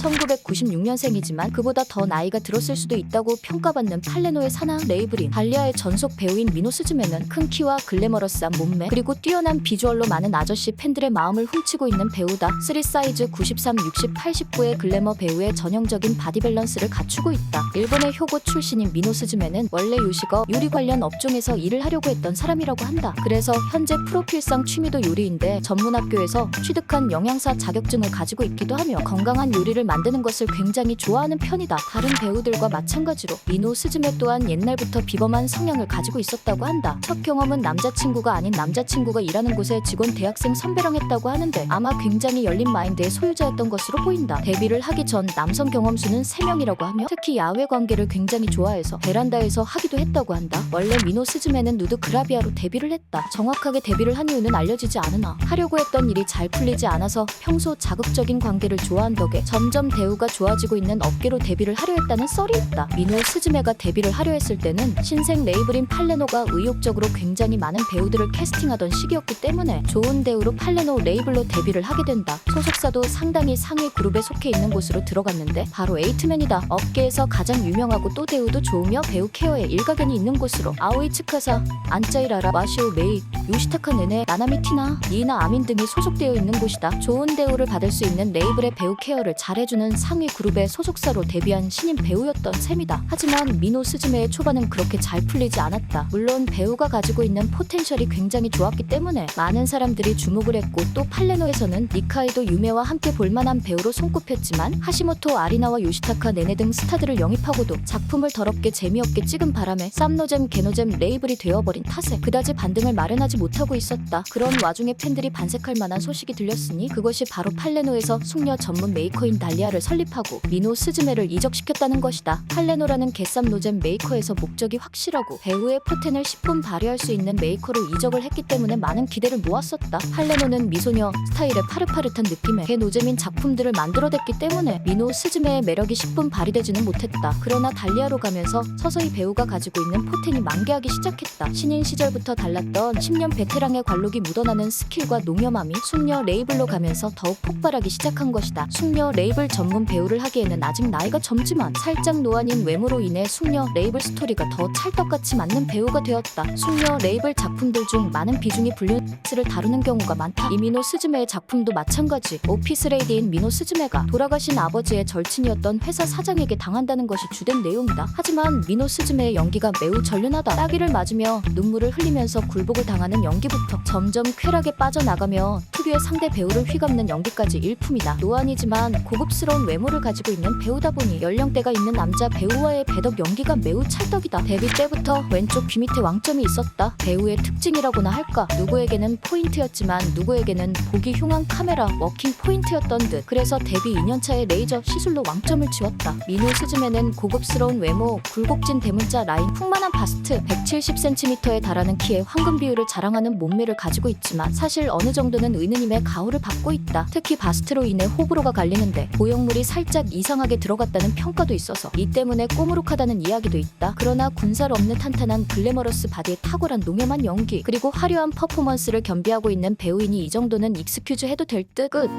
1996년생이지만 그보다 더 나이가 들었을 수도 있다고 평가받는 팔레노의 사나 레이블인 달리아의 전속 배우인 미노 스즈메는 큰 키와 글래머러스한 몸매 그리고 뛰어난 비주얼로 많은 아저씨 팬들의 마음을 훔치고 있는 배우다 3 사이즈 93, 60, 89의 글래머 배우의 전형적인 바디 밸런스를 갖추고 있다. 일본의 효고 출신인 미노 스즈메는 원래 요식업 요리 관련 업종에서 일을 하려고 했던 사람이라고 한다. 그래서 현재 프로필상 취미도 요리인데 전문 학교에서 취득한 영양사 자격증을 가지고 있기도 하며 건강한 요리를 만드는 것을 굉장히 좋아하는 편이다. 다른 배우들과 마찬가지로 미노 스즈메 또한 옛날부터 비범한 성향을 가지고 있었다고 한다. 첫 경험은 남자친구가 아닌 남자친구가 일하는 곳에 직원 대학생 선배랑 했다고 하는데 아마 굉장히 열린 마인드의 소유자였던 것으로 보인다. 데뷔를 하기 전 남성 경험수는 3명이라고 하며 특히 야외 관계를 굉장히 좋아해서 베란다에서 하기도 했다고 한다. 원래 미노 스즈메는 누드 그라비아로 데뷔를 했다. 정확하게 데뷔를 한 이유는 알려지지 않으나 하려고 했던 일이 잘 풀리지 않아서 평소 자극적인 관계를 좋아한 덕에 점점 대우가 좋아지고 있는 업계로 데뷔를 하려 했다는 썰이 있다. 미노 스즈메가 데뷔를 하려 했을 때는 신생 레이블인 팔레노가 의욕적으로 굉장히 많은 배우들을 캐스팅하던 시기였기 때문에 좋은 대우로 팔레노 레이블로 데뷔를 하게 된다. 소속사도 상당히 상위 그룹에 속해 있는 곳으로 들어갔는데 바로 에이트맨이다. 업계에서 가장 유명하고 또 대우도 좋으며 배우 케어에 일가견이 있는 곳으로 아오이 츠카사, 안짜이라라, 와시오 메이, 요시타카 네네, 나나미 티나, 니나 아민 등이 소속되어 있는 곳이다. 좋은 대우를 받을 수 있는 레이블의 배우 케어를 잘해 주는 상위 그룹의 소속사로 데뷔한 신인 배우였던 셈이다. 하지만 미노 스즈메의 초반은 그렇게 잘 풀리지 않았다. 물론 배우가 가지고 있는 포텐셜이 굉장히 좋았기 때문에 많은 사람들이 주목을 했고 또 팔레노에서는 니카이도 유메와 함께 볼만한 배우로 손꼽혔지만 하시모토 아리나와 요시타카 네네 등 스타들을 영입하고도 작품을 더럽게 재미없게 찍은 바람에 쌈노잼 게노잼 레이블이 되어버린 탓에 그다지 반등을 마련하지 못하고 있었다. 그런 와중에 팬들이 반색할 만한 소식이 들렸으니 그것이 바로 팔레노에서 숙녀 전문 메이커인 달리 아를 설립하고 미노 스즈메를 이적시켰다는 것이다. 팔레노라는 개쌈 노잼 메이커에서 목적이 확실하고 배우의 포텐을 10분 발휘할 수 있는 메이커로 이적을 했기 때문에 많은 기대를 모았었다. 팔레노는 미소녀 스타일의 파릇파릇한 느낌의 개노잼인 작품들을 만들어냈기 때문에 미노 스즈메의 매력이 10분 발휘되지는 못했다. 그러나 달리아로 가면서 서서히 배우가 가지고 있는 포텐이 만개하기 시작했다. 신인 시절부터 달랐던 10년 베테랑의 관록이 묻어나는 스킬과 농염함이 숙녀 레이블로 가면서 더욱 폭발하기 시작한 것이다. 숙녀 레이블 전문 배우를 하기에는 아직 나이가 젊지만 살짝 노안인 외모로 인해 숙녀 레이블 스토리가 더 찰떡같이 맞는 배우가 되었다. 숙녀 레이블 작품들 중 많은 비중이 불륜스를 다루는 경우가 많다. 이미노 스즈메의 작품도 마찬가지. 오피스 레이디인 미노 스즈메가 돌아가신 아버지의 절친이었던 회사 사장에게 당한다는 것이 주된 내용이다. 하지만 미노 스즈메의 연기가 매우 전륜하다. 따기를 맞으며 눈물을 흘리면서 굴복을 당하는 연기부터 점점 쾌락에 빠져나가며 특유의 상대 배우를 휘감는 연기까지 일품이다. 노안이지만 고급 스러운 외모를 가지고 있는 배우다 보니 연령대가 있는 남자 배우와의 배덕 연기가 매우 찰떡이다. 데뷔 때부터 왼쪽 귀 밑에 왕점이 있었다. 배우의 특징이라고나 할까. 누구에게는 포인트였지만 누구에게는 보기 흉한 카메라 워킹 포인트였던 듯. 그래서 데뷔 2년차에 레이저 시술로 왕점을 지웠다. 미노 스즈메는 고급스러운 외모, 굴곡진 대문자 라인, 풍만한 바스트, 170cm에 달하는 키에 황금 비율을 자랑하는 몸매를 가지고 있지만 사실 어느 정도는 의느님의 가호를 받고 있다. 특히 바스트로 인해 호불호가 갈리는데 보 형물이 살짝 이상하게 들어갔다는 평가도 있어서 이 때문에 꼬무룩하다는 이야기도 있다. 그러나 군살 없는 탄탄한 글래머러스 바디에 탁월한 농염한 연기 그리고 화려한 퍼포먼스를 겸비하고 있는 배우이니 이 정도는 익스큐즈 해도 될 듯. 끝.